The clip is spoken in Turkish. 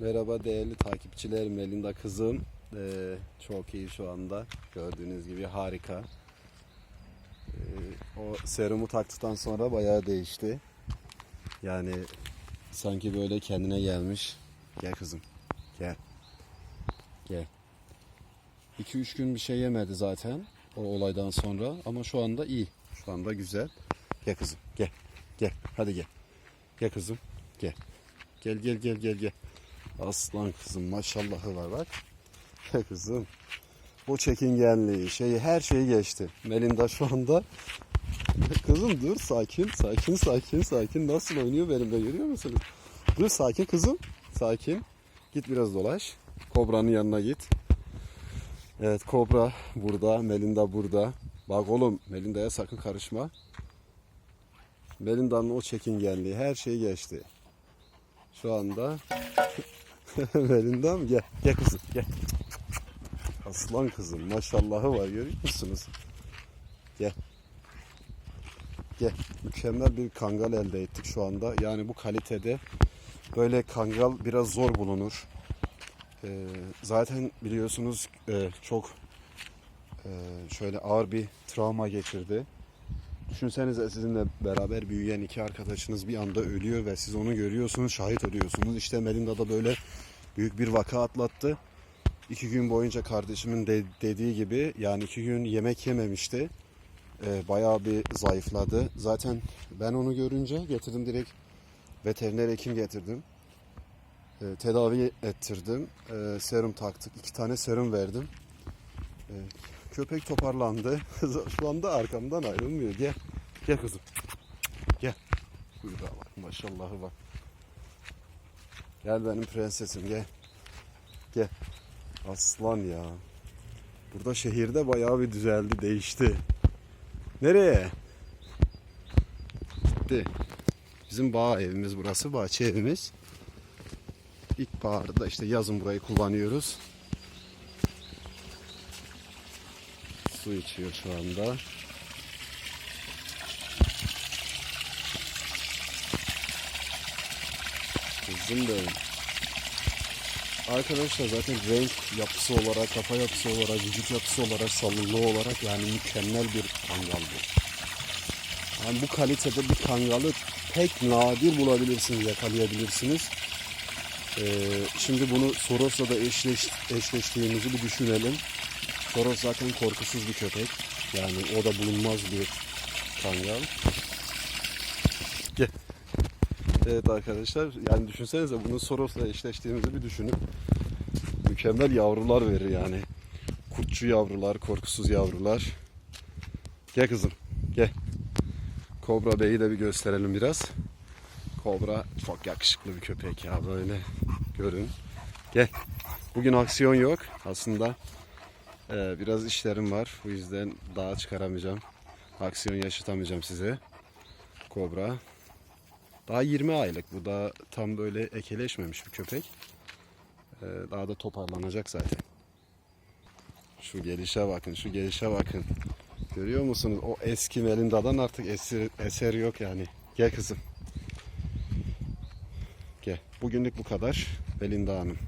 Merhaba değerli takipçilerim, Melinda kızım. Ee, çok iyi şu anda. Gördüğünüz gibi harika. Ee, o serumu taktıktan sonra bayağı değişti. Yani sanki böyle kendine gelmiş. Gel kızım. Gel. Gel. 2-3 gün bir şey yemedi zaten o olaydan sonra ama şu anda iyi. Şu anda güzel. Gel kızım. Gel. Gel. Hadi gel. Gel kızım. Gel. Gel gel gel gel gel. Aslan kızım maşallahı var bak. Gel kızım. O çekingenliği, şeyi her şeyi geçti. Melinda şu anda Kızım dur sakin, sakin, sakin, sakin. Nasıl oynuyor benimle görüyor musunuz? Dur sakin kızım, sakin. Git biraz dolaş. Kobra'nın yanına git. Evet Kobra burada, Melinda burada. Bak oğlum Melinda'ya sakın karışma. Melinda'nın o çekingenliği her şeyi geçti. Şu anda Melinda mı? Gel, gel kızım gel. Aslan kızım maşallahı var görüyor musunuz? Gel. Gel. Mükemmel bir kangal elde ettik şu anda. Yani bu kalitede böyle kangal biraz zor bulunur. Ee, zaten biliyorsunuz e, çok e, şöyle ağır bir travma geçirdi. Düşünsenize sizinle beraber büyüyen iki arkadaşınız bir anda ölüyor ve siz onu görüyorsunuz, şahit oluyorsunuz. İşte Melinda da böyle büyük bir vaka atlattı. İki gün boyunca kardeşimin de- dediği gibi yani iki gün yemek yememişti. Ee, bayağı bir zayıfladı. Zaten ben onu görünce getirdim direkt veteriner hekim getirdim. Ee, tedavi ettirdim. Ee, serum taktık. iki tane serum verdim. Ee, köpek toparlandı. Şu anda arkamdan ayrılmıyor. Gel. Gel kızım. Gel. Kuyruğa bak. Maşallahı bak. Gel benim prensesim gel. Gel. Aslan ya. Burada şehirde bayağı bir düzeldi, değişti. Nereye? Gitti. Bizim bağ evimiz burası, bahçe evimiz. İlkbaharda işte yazın burayı kullanıyoruz. Su içiyor şu anda. Kızım benim. Arkadaşlar zaten renk yapısı olarak, kafa yapısı olarak, vücut yapısı olarak, salınlığı olarak yani mükemmel bir kangal bu. Yani bu kalitede bir kangalı pek nadir bulabilirsiniz, yakalayabilirsiniz. Ee, şimdi bunu Soros'la da eşleş, eşleştiğimizi bir düşünelim. Soros zaten korkusuz bir köpek. Yani o da bulunmaz bir kangal. Gel. Evet arkadaşlar yani düşünsenize bunu Soros'la eşleştiğimizi bir düşünün. Mükemmel yavrular verir yani. Kurtçu yavrular, korkusuz yavrular. Gel kızım gel. Kobra Bey'i de bir gösterelim biraz. Kobra çok yakışıklı bir köpek ya böyle görün. Gel. Bugün aksiyon yok aslında. Ee, biraz işlerim var. Bu yüzden daha çıkaramayacağım. Aksiyon yaşatamayacağım size. Kobra. Daha 20 aylık. Bu da tam böyle ekeleşmemiş bir köpek. Ee, daha da toparlanacak zaten. Şu gelişe bakın, şu gelişe bakın. Görüyor musunuz? O eski Melinda'dan artık eser, eser yok yani. Gel kızım. Gel. Bugünlük bu kadar. Melinda Hanım.